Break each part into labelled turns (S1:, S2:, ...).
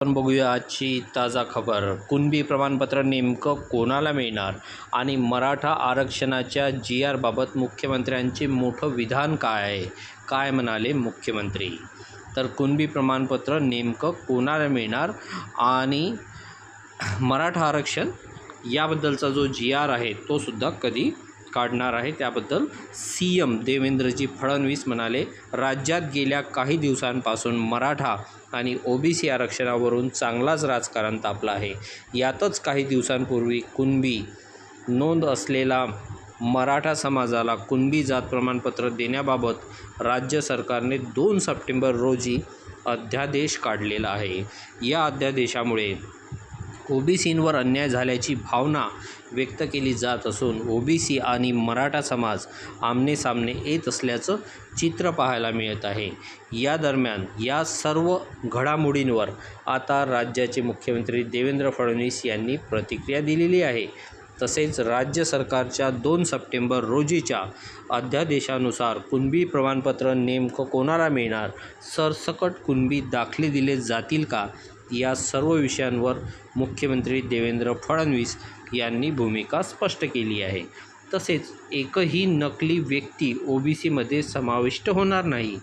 S1: आपण बघूया आजची ताजा खबर. कुणबी प्रमाणपत्र नेमकं कोणाला मिळणार? आणि मराठा आरक्षणाच्या जी आरबाबत मुख्यमंत्र्यांचे मोठं विधान काय आहे? काय म्हणाले मुख्यमंत्री? तर कुणबी प्रमाणपत्र नेमकं कोणाला मिळणार? आणि मराठा आरक्षण याबद्दलचा जो जी आर आहे तो सुद्धा कधी काढणार आहे. त्याबद्दल सी एम देवेंद्रजी फडणवीस म्हणाले राज्यात गेल्या काही दिवसांपासून मराठा आणि ओबीसी आरक्षणावरून चांगलाच राजकारण तापलं आहे. यातच काही दिवसांपूर्वी कुणबी नोंद असलेला मराठा समाजाला कुणबी जात प्रमाणपत्र देण्याबाबत राज्य सरकारने दोन सप्टेंबर रोजी अध्यादेश काढलेला आहे. या अध्यादेशामुळे ओबीसींवर अन्याय झाल्याची भावना व्यक्त केली जात असून ओबीसी आणि मराठा समाज आमनेसामने येत असल्याचं चित्र पाहायला मिळत आहे. या दरम्यान या सर्व घडामोडींवर आता राज्याचे मुख्यमंत्री देवेंद्र फडणवीस यांनी प्रतिक्रिया दिलेली आहे. तसेच राज्य सरकारच्या दोन सप्टेंबर रोजीच्या अध्यादेशानुसार कुणबी प्रमाणपत्र नेमकं कोणाला मिळणार सरसकट कुणबी दाखले दिले जातील का या सर्व विषयांवर मुख्यमंत्री देवेंद्र फडणवीस यांनी भूमिका स्पष्ट केली आहे. तसेच एकही नकली व्यक्ती ओबीसीमध्ये समाविष्ट होणार नाही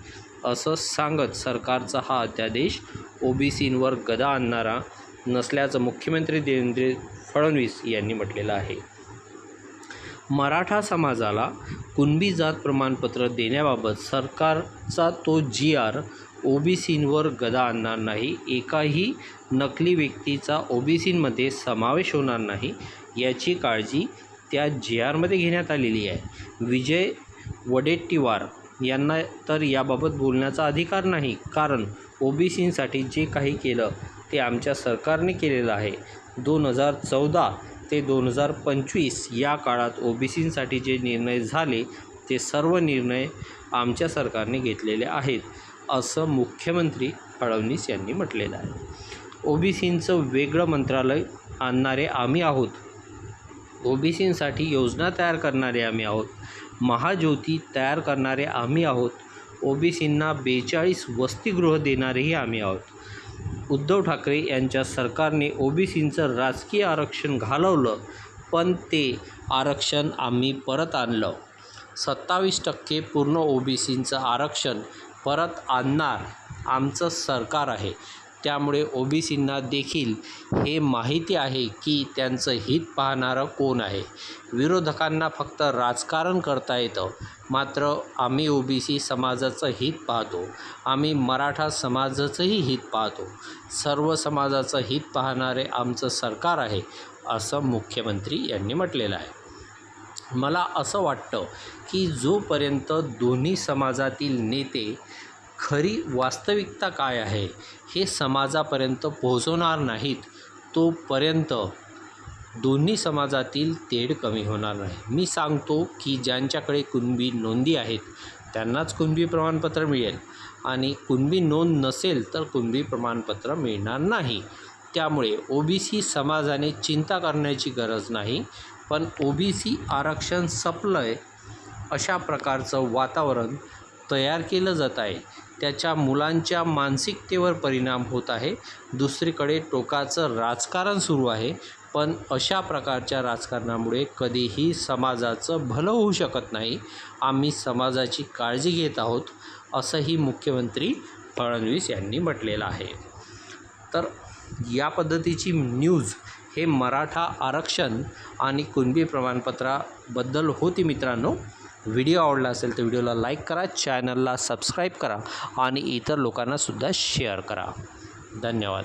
S1: असं सांगत सरकारचा हा अध्यादेश ओबीसींवर गदा आणणारा नसल्याचं मुख्यमंत्री देवेंद्र फडणवीस यांनी म्हटलेलं आहे. मराठा समाजाला कुणबी जात प्रमाणपत्र देण्याबाबत सरकारचा तो जी आर ओबीसींवर गदा आणणार नाही. एकाही नकली व्यक्तीचा ओबीसींमध्ये समावेश होणार नाही याची काळजी त्या जी आरमध्ये घेण्यात आलेली आहे. विजय वडेट्टीवार यांना तर याबाबत बोलण्याचा अधिकार नाही कारण ओबीसींसाठी जे काही केलं ते आमच्या सरकारने केलेलं आहे. दोन हजार चौदा ते दोन हजार पंचवीस या काळात ओबीसींसाठी जे निर्णय झाले ते सर्व निर्णय आमच्या सरकारने घेतलेले आहेत. असं मुख्यमंत्री फडणवीस यांनी म्हटलेलं आहे. ओबीसींचं वेगळं मंत्रालय आणणारे आम्ही आहोत. ओबीसींसाठी योजना तयार करणारे आम्ही आहोत. महाज्योती तयार करणारे आम्ही आहोत. ओबीसींना बेचाळीस वसतिगृह देणारेही आम्ही आहोत. उद्धव ठाकरे यांच्या सरकारने ओबीसींचं राजकीय आरक्षण घालवलं पण ते आरक्षण आम्ही परत आणलं. सत्तावीस टक्के पूर्ण ओबीसींचं आरक्षण परत आणणार आमचं सरकार आहे. त्यामुळे ओबीसींना देखील हे माहिती आहे की त्यांचं हित पाहणारं कोण आहे. विरोधकांना फक्त राजकारण करता येतं मात्र आम्ही ओबीसी समाजाचं हित पाहतो. आम्ही मराठा समाजाचंही हित पाहतो. सर्व समाजाचं हित पाहणारे आमचं सरकार आहे असं मुख्यमंत्री यांनी म्हटलेलं आहे. मला असं वाटतं की जोपर्यंत दोन्ही समाजातील नेते खरी वास्तविकता काय आहे हे समाजापर्यंत पोहोचवणार नाहीत तोपर्यंत दोन्ही समाजातील तेढ कमी होणार नाही. मी सांगतो की ज्यांच्याकडे कुणबी नोंदी आहेत त्यांनाच कुणबी प्रमाणपत्र मिळेल आणि कुणबी नोंद नसेल तर कुणबी प्रमाणपत्र मिळणार नाही. त्यामुळे ओबीसी समाजाने चिंता करण्याची गरज नाही. पण ओ बी सी आरक्षण संपलं आहे अशा प्रकारचं वातावरण तयार केलं जात आहे. त्याच्या मुलांच्या मानसिकतेवर परिणाम होत आहे. दुसरीकडे टोकाचं राजकारण सुरू आहे. पण अशा प्रकारच्या राजकारणामुळे कधीही समाजाचं भलं होऊ शकत नाही. आम्ही समाजाची काळजी घेत आहोत असंही मुख्यमंत्री फडणवीस यांनी म्हटलेलं आहे. तर या पद्धतीची न्यूज हे मराठा आरक्षण आणि कुणबी प्रमाणपत्राबद्दल होती मित्रांनो. व्हिडिओ आवडला असेल तर व्हिडिओला लाईक करा चॅनलला सबस्क्राईब करा आणि इतर लोकांनासुद्धा शेअर करा. धन्यवाद.